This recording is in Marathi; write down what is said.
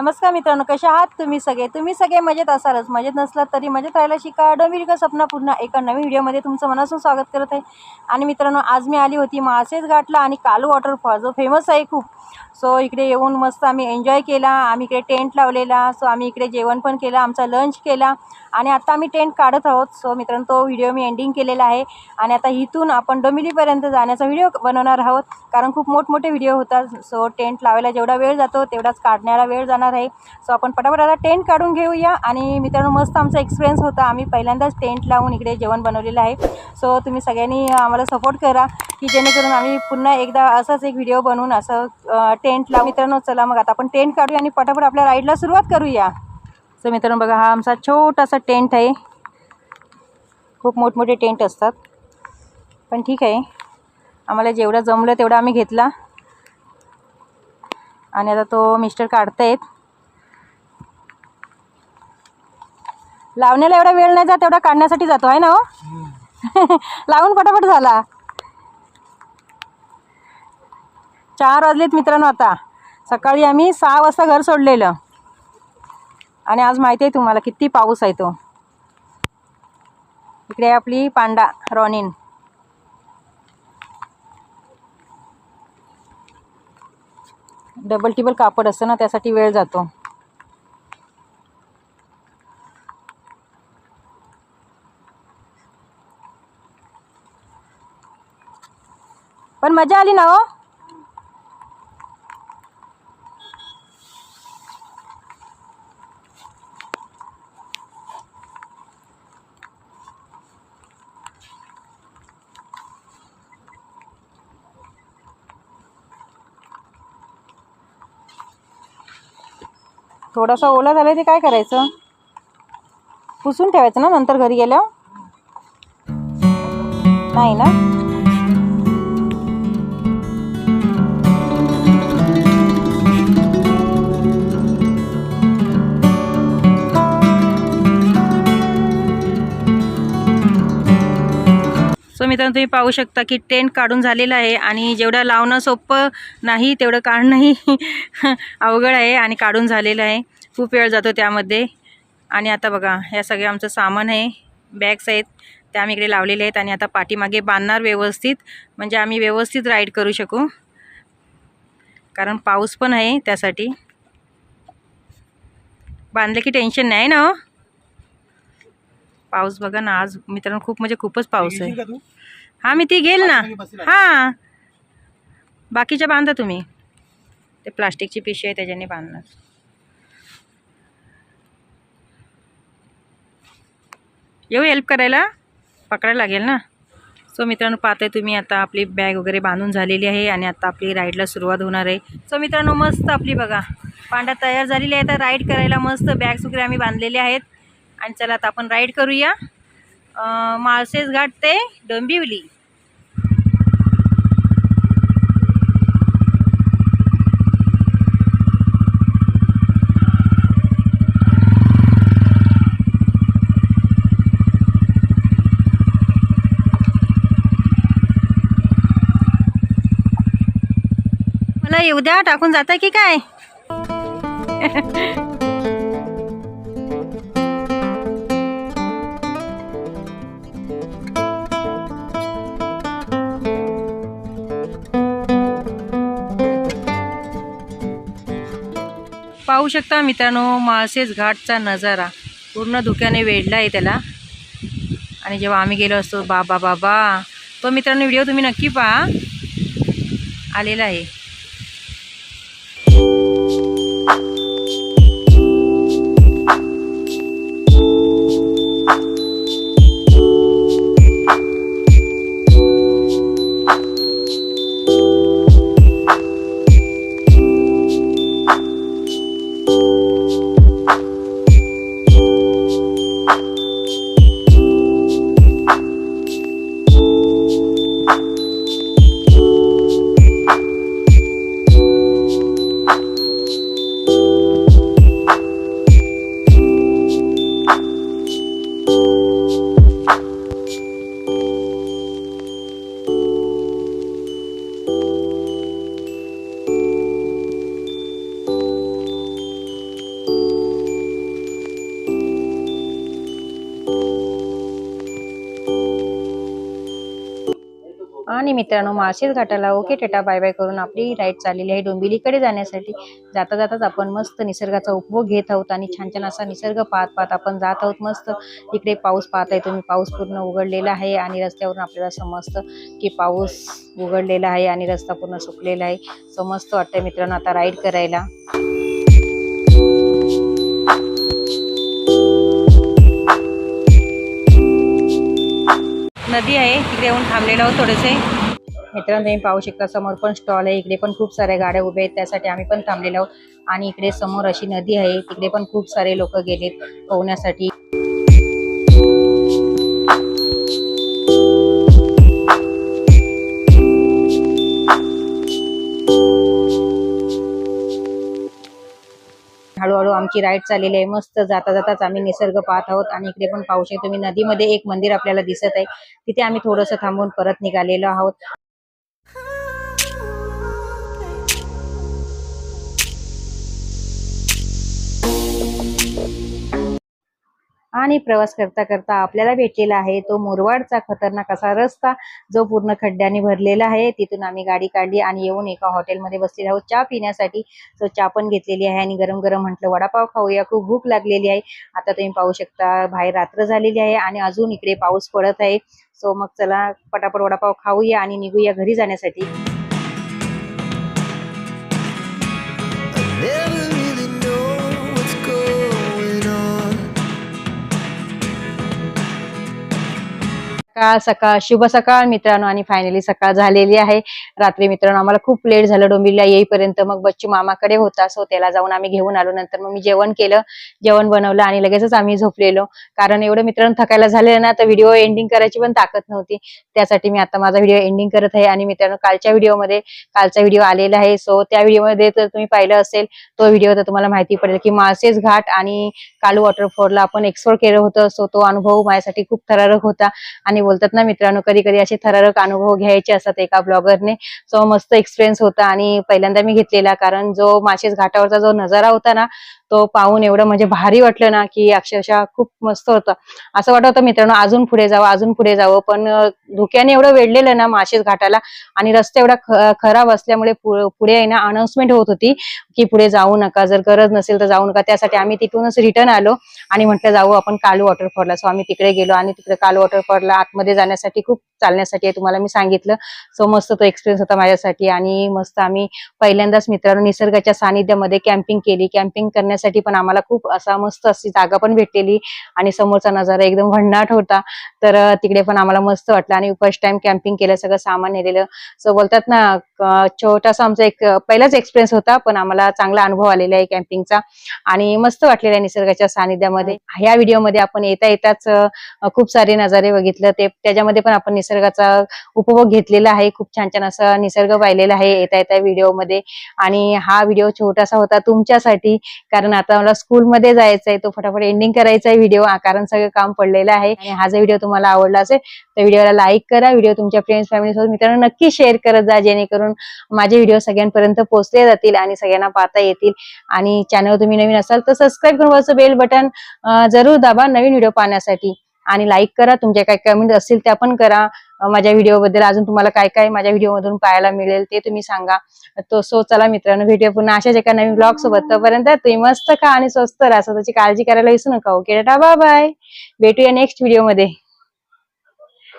नमस्कार मित्रांनो कसे आहात तुम्ही सगळे? तुम्ही सगळे मजेत असालच. मजेत नसलात तरी मजेत राहायला शिका. डोंबिवली सपना पुन्हा एका नवीन व्हिडिओमध्ये तुमचं मनासून स्वागत करत आहे. आणि मित्रांनो आज मी आली होती मासेज घाटला आणि कालू वॉटरफॉल जो फेमस आहे खूप. सो इकडे येऊन मस्त आम्ही एन्जॉय केला. आम्ही इकडे टेंट लावलेला. सो आम्ही इकडे जेवण पण केलं. आमचा लंच केला. आणि आता आम्ही टेंट काढत आहोत. सो मित्रांनो तो व्हिडिओ मी एंडिंग केलेला आहे. आणि आता इथून आपण डोंबिवलीपर्यंत जाण्याचा व्हिडिओ बनवणार आहोत. कारण खूप मोठमोठे व्हिडिओ होतात. सो टेंट लावायला जेवढा वेळ जातो तेवढाच काढण्याला वेळ जाणार. आहे. सो आपण पटापट आता टेंट काढून घेऊया. आणि मित्रांनो मस्त आमचा एक्सपिरियन्स होता. आम्ही पहिल्यांदाच टेंट लावून इकडे जेवण बनवलेलं आहे. सो तुम्ही सगळ्यांनी आम्हाला सपोर्ट करा की जेणेकरून आम्ही पुन्हा एकदा असाच एक व्हिडिओ बनवून असं टेंट लावू मित्रांनो चला मग आता आपण टेंट काढूया आणि पटापट आपल्या राईडला सुरुवात करूया. सो मित्रांनो बघा हा आमचा छोटासा टेंट आहे. खूप मोठमोठे टेंट असतात. पण ठीक आहे. आम्हाला जेवढं जमलं तेवढं आम्ही घेतला. आणि आता तो मिस्टर काढतायत. लावण्याला एवढा वेळ नाही जात तेवढा काढण्यासाठी जातो आहे ना हो? लावून पटापट झाला. चार वाजलेत मित्रांनो आता. सकाळी आम्ही सहा वाजता घर सोडलेलं. आणि आज माहिती आहे तुम्हाला किती पाऊस आहे तो. इकडे आपली पांडा रॉनिन. डबल टिबल कापड असतं ना त्यासाठी वेळ जातो. मजा आली ना हो? थोडासा ओला झाला ते काय करायचं? पुसून ठेवायचं ना नंतर घरी गेल्यावर? नाही ना? मित्रांनो तुम्ही पाहू शकता की टेंट काढून झालेलं आहे आणि जेवढं लावणं सोपं नाही तेवढं काढणंही अवघड आहे आणि काढून झालेलं आहे. खूप वेळ जातो त्यामध्ये. आणि आता बघा या सगळं आमचं सामान आहे बॅग्स आहेत त्या आम्ही इकडे लावलेले आहेत आणि आता पाठीमागे बांधणार व्यवस्थित म्हणजे आम्ही व्यवस्थित राईड करू शकू. कारण पाऊस पण आहे त्यासाठी. बांधलं की टेन्शन नाही ना हो? पाऊस बघा ना आज मित्रांनो खूप म्हणजे खूपच पाऊस आहे. हां मी ती घेईल ना. हां. बाकीच्या बांधा तुम्ही. ते प्लास्टिकची पिशवी आहे त्याच्याने बांधणार. येऊ हेल्प करायला? पकडायला लागेल ना? सो मित्रांनो पाहताय तुम्ही आता आपली बॅग वगैरे बांधून झालेली आहे आणि आता आपली राईडला सुरुवात होणार आहे. सो मित्रांनो मस्त आपली बघा. पांडा तयार झालेली आहे. तर राईड करायला मस्त बॅग्स वगैरे आम्ही बांधलेले आहेत. आणि चला आता आपण राईड करूया. माळसेस घाट ते डोंबिवली. मला येऊ द्या टाकून जाता की काय? पाहू शकता मित्रांनो माळशेज घाटचा नजारा. पूर्ण धुक्याने वेढला आहे त्याला. आणि जेव्हा आम्ही गेलो असतो बाबा बाबा. तो मित्रांनो व्हिडिओ तुम्ही नक्की पहा. आलेला आहे. आणि मित्रांनो माळशेज घाटाला ओके टेटा बाय बाय करून आपली राईड चाललेली आहे डोंबिवलीकडे जाण्यासाठी. जाता जाताच आपण मस्त निसर्गाचा उपभोग घेत आहोत आणि छान छान असा निसर्ग पाहत पाहत आपण जात आहोत मस्त. इकडे पाऊस पाहताय तुम्ही पाऊस पूर्ण उघडलेला आहे आणि रस्त्यावरून आपल्याला समजतं की पाऊस उघडलेला आहे आणि रस्ता पूर्ण सुकलेला आहे. समजतं वाटतंय मित्रांनो आता राईड करायला. नदी आहे तिकडे येऊन थांबलेलो आहोत थोडेसे. मित्रांनो तुम्ही पाहू शकता समोर पण स्टॉल आहे इकडे पण खूप साऱ्या गाड्या उभ्या आहेत त्यासाठी आम्ही पण थांबलेलो आहोत. आणि इकडे समोर अशी नदी आहे तिकडे पण खूप सारे लोक गेलेत पोहण्यासाठी. हळूहळू आमची राईड चाललेली आहे. मस्त जाता जाताच आम्ही निसर्ग पाहत आहोत आणि इकडे पण पाहू शकतो तुम्ही नदीमध्ये एक मंदिर आपल्याला दिसत आहे. तिथे आम्ही थोडंसं थांबून परत निघालेलो आहोत. आणि प्रवास करता करता आपल्याला भेटलेला आहे. तो मुरवाडचा खतरनाक असा रस्ता जो पूर्ण खड्ड्याने भरलेला आहे. तिथून आम्ही गाडी काढली आणि येऊन एका हॉटेलमध्ये बसलेले आहोत. चहा पिण्यासाठी तो चहा पण घेतलेली आहे आणि गरम गरम म्हटलं वडापाव खाऊया खूप भूक लागलेली आहे. आता तुम्ही पाहू शकता बाहेर रात्र झालेली आहे आणि अजून इकडे पाऊस पडत आहे. सो मग चला पटापट वडापाव खाऊया आणि निघूया घरी जाण्यासाठी. सकाळ सकाळ शुभ सकाळ मित्रांनो. आणि फायनली सकाळ झालेली आहे. रात्री मित्रांनो आम्हाला खूप लेट झालं. डोंबिवलीला येईपर्यंत मग बच्चू मामाकडे होता. सो त्याला जाऊन आम्ही घेऊन आलो. नंतर मग मी जेवण केलं. जेवण बनवलं आणि लगेचच आम्ही झोपलेलो. कारण एवढं मित्रांनो थकायला झालेलं ना तर व्हिडिओ एंडिंग करायची पण ताकद नव्हती. त्यासाठी मी आता माझा व्हिडिओ एंडिंग करत आहे. आणि मित्रांनो कालच्या व्हिडिओमध्ये कालचा व्हिडिओ आलेला आहे. सो त्या व्हिडिओमध्ये तर तुम्ही पाहिलं असेल तो व्हिडिओ तर तुम्हाला माहिती पडेल की मासेस घाट आणि कालू वॉटरफॉलला आपण एक्सप्लोर केलं होतं. सो तो अनुभव माझ्यासाठी खूप थरारक होता. आणि बोलतात ना मित्रांनो कधी कधी असे थरारक अनुभव घ्यायचे असतात एका ब्लॉगरने. सो मस्त एक्सपिरियन्स होता आणि पहिल्यांदा मी घेतलेला कारण जो माशेस घाटावरचा जो नजारा होता ना तो पाहून एवढं म्हणजे भारी वाटलं ना की अक्षरशः खूप मस्त होतं. असं वाटत होतं मित्रांनो अजून पुढे जावं अजून पुढे जावं. पण धुक्याने एवढं वेढलेलं ना माळशेज घाटाला आणि रस्ता एवढा ख- खराब असल्यामुळे पु- पुढे आहे ना अनाउन्समेंट होत होती की पुढे जाऊ नका जर गरज नसेल तर जाऊ नका. त्यासाठी आम्ही तिथूनच रिटर्न आलो आणि म्हटलं जाऊ आपण कालू वॉटरफॉलला सो आम्ही तिकडे गेलो आणि तिकडे कालू वॉटरफॉलला आतमध्ये जाण्यासाठी खूप चालण्यासाठी आहे तुम्हाला मी सांगितलं. सो मस्त तो एक्सपिरियन्स होता माझ्यासाठी आणि मस्त आम्ही पहिल्यांदाच मित्रांनो निसर्गाच्या सानिध्यामध्ये कॅम्पिंग केली. कॅम्पिंग करण्यासाठी पण आम्हाला खूप असा मस्त अशी जागा पण भेटलेली. आणि समोरचा नजारा एकदम भन्नाट होता. तर तिकडे पण आम्हाला मस्त वाटलं. आणि फर्स्ट टाइम कॅम्पिंग केलं सगळं सामान नेलेलं. सो बोलतात ना छोटासा आमचा एक पहिलाच एक्सपिरियन्स होता पण आम्हाला चांगला अनुभव आलेला आहे कॅम्पिंगचा आणि मस्त वाटलेला आहे निसर्गाच्या सानिध्यामध्ये. ह्या व्हिडिओमध्ये आपण येता येताच खूप सारे नजारे बघितलं. ते त्याच्यामध्ये पण आपण निसर्गाचा उपभोग घेतलेला आहे. खूप छान छान असा निसर्ग पाहिलेला आहे येता येता व्हिडिओमध्ये आणि हा व्हिडिओ छोटासा होता तुमच्यासाठी. कारण आता मला स्कूलमध्ये जायचं आहे तो फटाफट एंडिंग करायचा आहे व्हिडिओ कारण सगळं काम पडलेलं आहे. आणि हा जर व्हिडिओ तुम्हाला आवडला असेल तर व्हिडिओला लाईक करा. व्हिडिओ तुमच्या फ्रेंड्स फॅमिली सोबत मित्रांनो नक्की शेअर करत जा जेणेकरून माझे व्हिडिओ सगळ्यांपर्यंत पोहोचले जातील आणि सगळ्यांना पाहता येतील. आणि चॅनल तुम्ही नवीन असाल तर सबस्क्राईब करून बेल बटन जरूर दाबा नवीन व्हिडिओ पाहण्यासाठी. आणि लाईक करा. तुमच्या काय कमेंट असतील त्या पण करा. माझ्या व्हिडिओ बद्दल अजून तुम्हाला काय काय माझ्या व्हिडिओ मधून पाहायला मिळेल ते तुम्ही सांगा. तो सो चला मित्रांनो व्हिडिओ पुन्हा अशाच एका नवीन ब्लॉग सोबत. तोपर्यंत तुम्ही मस्त खा आणि स्वस्त राहा. स्वतःची काळजी करायला विसरू नका. ओके टाटा बाय बाय भेटूया नेक्स्ट व्हिडिओमध्ये.